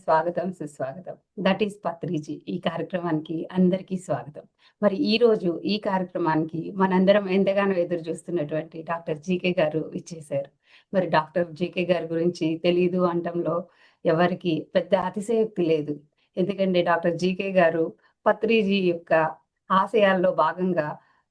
స్వాగతం సుస్వాగతం. That is Patriji. ఈ కార్యక్రమానికి అందరికీ స్వాగతం. మరి ఈ రోజు ఈ కార్యక్రమానికి మనందరం ఎంతగానో ఎదురు చూస్తున్నటువంటి డాక్టర్ జీకే గారు ఇచ్చేశారు. మరి డాక్టర్ జీకే గారి గురించి తెలియదు అనటంలో ఎవరికి పెద్ద అతిశయోక్తి లేదు. ఎందుకంటే డాక్టర్ జీకే గారు పత్రిజీ యొక్క ఆశయాల్లో భాగంగా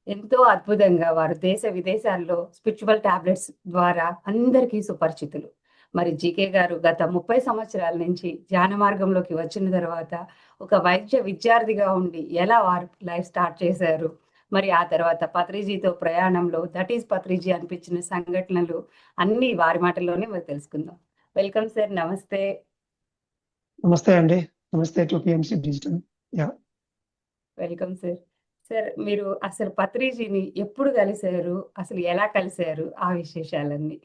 ఎంతో అద్భుతంగా వారు దేశ విదేశాల్లో స్పిరిచువల్ టాబ్లెట్స్ ద్వారా అందరికీ సుపరిచితులు. మరి జీకే గారు గత ముప్పై సంవత్సరాల నుంచి ధ్యాన మార్గంలోకి వచ్చిన తర్వాత ఒక వైద్య విద్యార్థిగా ఉండి ఎలా వారు లైఫ్ స్టార్ట్ చేశారు? మరి ఆ తర్వాత పత్రిజీతో ప్రయాణంలో దట్ ఈస్ పత్రిజీ అనిపించిన సంఘటనలు అన్ని వారి మాటల్లోనే మరి తెలుసుకుందాం. వెల్కమ్ సార్ నమస్తే. నమస్తే అండి. నమస్తే to PMC digital. Welcome sir. Sir మీరు అసలు పత్రిజీని ఎప్పుడు కలిశారు? అసలు ఎలా కలిశారు? ఆ విశేషాలన్నీ.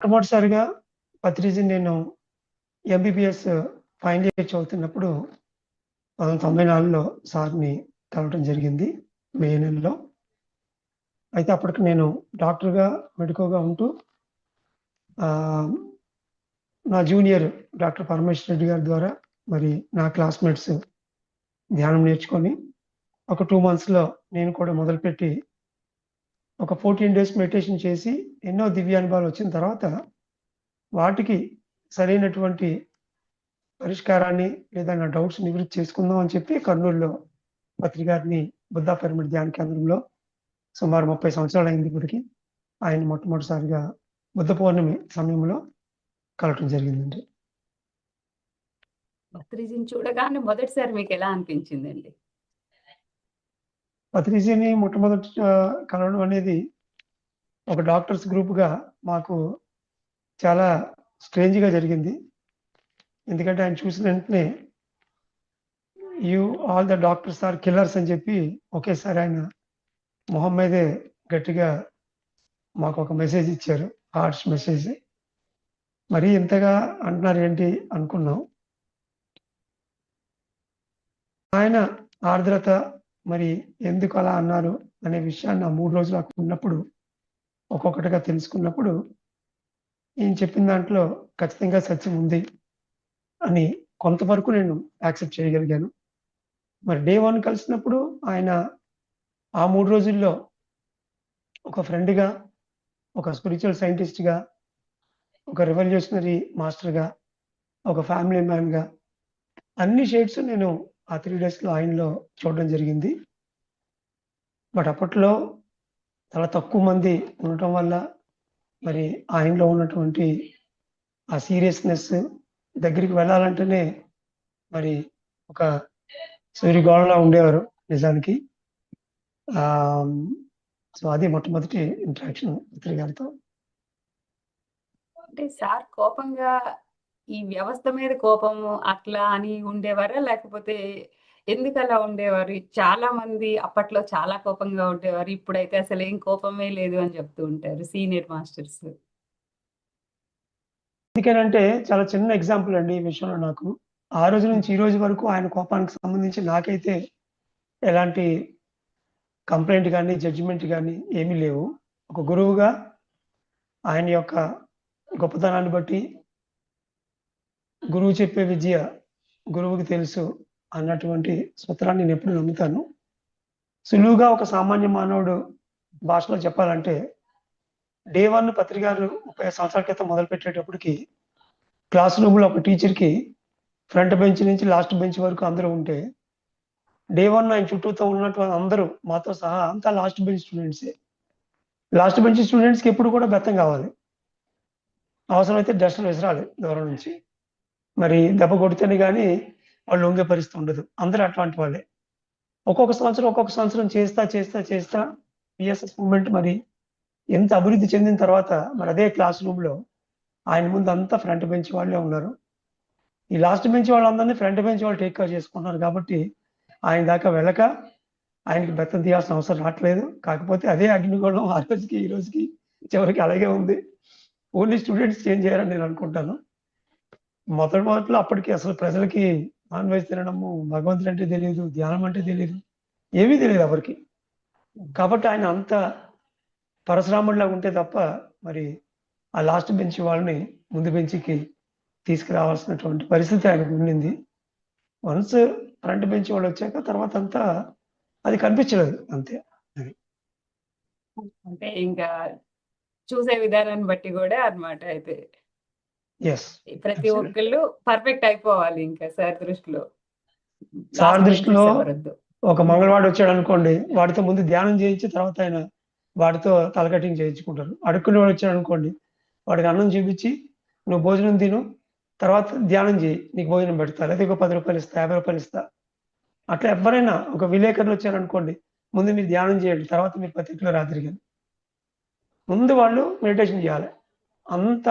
మొట్టమొదటిసారిగా పత్రిజీ నేను ఎంబీబీఎస్ ఫైనల్ ఇయర్ చదువుతున్నప్పుడు పంతొమ్మిది తొంభై నాలుగులో సార్ని కలవడం జరిగింది మే నెలలో. అయితే అప్పటికి నేను డాక్టర్గా మెడికోగా ఉంటూ నా జూనియర్ డాక్టర్ పరమేశ్వర రెడ్డి గారి ద్వారా మరి నా క్లాస్మేట్స్ ధ్యానం నేర్చుకొని ఒక టూ మంత్స్లో నేను కూడా మొదలుపెట్టి ఒక ఫోర్టీన్ డేస్ మెడిటేషన్ చేసి ఎన్నో దివ్యానుభవాలు వచ్చిన తర్వాత వాటికి సరైనటువంటి పరిష్కారాన్ని లేదా నా డౌట్స్ నివృత్తి చేసుకుందాం అని చెప్పి కర్నూలులో పత్రికారిని బుద్ధా పిరమిడ్ ధ్యాన కేంద్రంలో సుమారు ముప్పై సంవత్సరాలు అయింది ఇప్పటికి. ఆయన మొట్టమొదటిసారిగా బుద్ధ పౌర్ణమి సమయంలో కలవటం జరిగిందండి. చూడగానే మొదటిసారి మీకు ఎలా అనిపించిందండి? పత్రిజీని మొట్టమొదటి కలవడం అనేది ఒక డాక్టర్స్ గ్రూప్గా మాకు చాలా స్ట్రేంజ్గా జరిగింది. ఎందుకంటే ఆయన చూసిన వెంటనే you all the doctors are killers అని చెప్పి ఒకేసారి ఆయన మొహం మీదే గట్టిగా మాకు ఒక మెసేజ్ ఇచ్చారు. Hearts message. మరీ ఇంతగా అంటున్నారు ఏంటి? అనుకున్నాం. ఆయన ఆర్ద్రత మరి ఎందుకు అలా అన్నారు అనే విషయాన్ని ఆ మూడు రోజులు అక్కడ ఉన్నప్పుడు ఒక్కొక్కటిగా తెలుసుకున్నప్పుడు ఈయన చెప్పిన దాంట్లో ఖచ్చితంగా సత్యం ఉంది అని కొంతవరకు నేను యాక్సెప్ట్ చేయగలిగాను. మరి డే వన్ కలిసినప్పుడు ఆయన ఆ మూడు రోజుల్లో ఒక ఫ్రెండ్గా ఒక స్పిరిచువల్ సైంటిస్ట్గా ఒక రెవల్యూషనరీ మాస్టర్గా ఒక ఫ్యామిలీ మ్యాన్గా అన్ని షేడ్స్ నేను ఆ త్రీ డేస్లో ఆయనలో చూడడం జరిగింది. బట్ అప్పట్లో చాలా తక్కువ మంది ఉండటం వల్ల మరి ఆయనలో ఉన్నటువంటి ఆ సీరియస్నెస్ దగ్గరికి వెళ్ళాలంటేనే మరి ఒక సూర్యగోళంలా ఉండేవారు నిజానికి. సో అది మొట్టమొదటి ఇంట్రాక్షన్ మిత్రి గారితో అంటే సార్ కోపంగా ఈ వ్యవస్థ మీద కోపము అట్లా అని ఉండేవారా? లేకపోతే ఎందుకు అలా ఉండేవారు? చాలా మంది అప్పట్లో చాలా కోపంగా ఉండేవారు. ఇప్పుడైతే అసలు ఏం కోపమే లేదు అని చెప్తూ ఉంటారు సీనియర్ మాస్టర్స్. ఎందుకనంటే చాలా చిన్న ఎగ్జాంపుల్ అండి ఈ విషయంలో నాకు. ఆ రోజు నుంచి ఈ రోజు వరకు ఆయన కోపానికి సంబంధించి నాకైతే ఎలాంటి కంప్లైంట్ కానీ జడ్జిమెంట్ కానీ ఏమీ లేవు. ఒక గురువుగా ఆయన యొక్క గొప్పతనాన్ని బట్టి గురువు చెప్పే విద్య గురువుకి తెలుసు అన్నటువంటి సూత్రాన్ని నేను ఎప్పుడు నమ్ముతాను. సులువుగా ఒక సామాన్య మానవుడు భాషలో చెప్పాలంటే డే వన్ పత్రికారు ముప్పై సంవత్సరాల క్రితం మొదలుపెట్టేటప్పటికి క్లాస్ రూమ్లో ఒక టీచర్కి ఫ్రంట్ బెంచ్ నుంచి లాస్ట్ బెంచ్ వరకు అందరూ ఉంటే డే వన్ ఆయన చుట్టూతో ఉన్నటువంటి అందరూ మాతో సహా అంతా లాస్ట్ బెంచ్ స్టూడెంట్సే. లాస్ట్ బెంచ్ స్టూడెంట్స్కి ఎప్పుడు కూడా బెత్తం కావాలి. అవసరమైతే డస్టర్ విసరాలి దూరం నుంచి. మరి దెబ్బ కొడితేనే కానీ వాళ్ళు లొంగే పరిస్థితి ఉండదు. అందరూ అట్లాంటి వాళ్ళే. ఒక్కొక్క సంవత్సరం ఒక్కొక్క సంవత్సరం చేస్తా చేస్తా చేస్తా పిఎస్ఎస్ మూమెంట్ మరి ఎంత అభివృద్ధి చెందిన తర్వాత మరి అదే క్లాస్ రూమ్లో ఆయన ముందు అంతా ఫ్రంట్ బెంచ్ వాళ్ళే ఉన్నారు. ఈ లాస్ట్ బెంచ్ వాళ్ళందరినీ ఫ్రంట్ బెంచ్ వాళ్ళు టేక్ కేర్ చేసుకుంటున్నారు కాబట్టి ఆయన దాకా వెళ్ళక ఆయనకి బెత్తం తీయాల్సిన అవసరం రావట్లేదు. కాకపోతే అదే అగ్నిగోళం ఆ రోజుకి ఈ రోజుకి చివరికి అలాగే ఉంది. ఓన్లీ స్టూడెంట్స్ చేంజ్ చేయాలని నేను అనుకుంటాను. మొదటి మొదట్లో అప్పటికి అసలు ప్రజలకి నాన్ వెజ్ తినడము భగవంతుడు అంటే తెలియదు ధ్యానం అంటే తెలియదు ఏమీ తెలియదు ఎవరికి. కాబట్టి ఆయన అంత పరశురాముడిలాగా ఉంటే తప్ప మరి ఆ లాస్ట్ బెంచ్ వాళ్ళని ముందు బెంచ్కి తీసుకురావాల్సినటువంటి పరిస్థితి ఆయనకు ఉండింది. వన్స్ ఫ్రంట్ బెంచ్ వాళ్ళు వచ్చాక తర్వాత అంతా అది కనిపించలేదు అంతే. అది. అంటే ఇంకా చూసే విధానాన్ని బట్టి కూడా అన్నమాట అయితే. ప్రతి. ఒక్కళ్ళు పర్ఫెక్ట్ అయిపోవాలి ఇంకా సార్ దృష్టిలో. సార్ దృష్టిలో. ఒక మంగళవాడు వచ్చాడు అనుకోండి వాడితో ముందు ధ్యానం చేయించి తర్వాత ఆయన వాడితో తలకటింగ్ చేయించుకుంటారు. అడుక్కునే వాడు వచ్చాడు అనుకోండి వాడికి అన్నం చూపించి నువ్వు భోజనం తిను తర్వాత ధ్యానం చేయి నీకు భోజనం పెడతా లేదా ఒక పది రూపాయలు ఇస్తా యాభై రూపాయలు ఇస్తా. అట్లా ఎవరైనా ఒక విలేకరులు వచ్చారనుకోండి ముందు మీరు ధ్యానం చేయండి తర్వాత మీరు పత్రికలో రాత్రి కానీ ముందు వాళ్ళు మెడిటేషన్ చేయాలి. అంత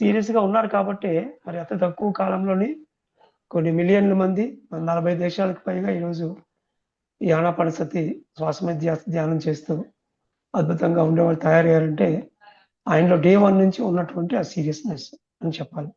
సీరియస్గా గా ఉన్నారు కాబట్టి మరి అతి తక్కువ కాలంలోని కొన్ని మిలియన్ల మంది నలభై దేశాలకు పైగా ఈరోజు ఈ ఆనాపానసతి శ్వాస మీద ధ్యానం చేస్తూ అద్భుతంగా ఉండేవాళ్ళు తయారయ్యారంటే ఆయనలో డే వన్ నుంచి ఉన్నటువంటి ఆ సీరియస్నెస్ అని చెప్పాలి.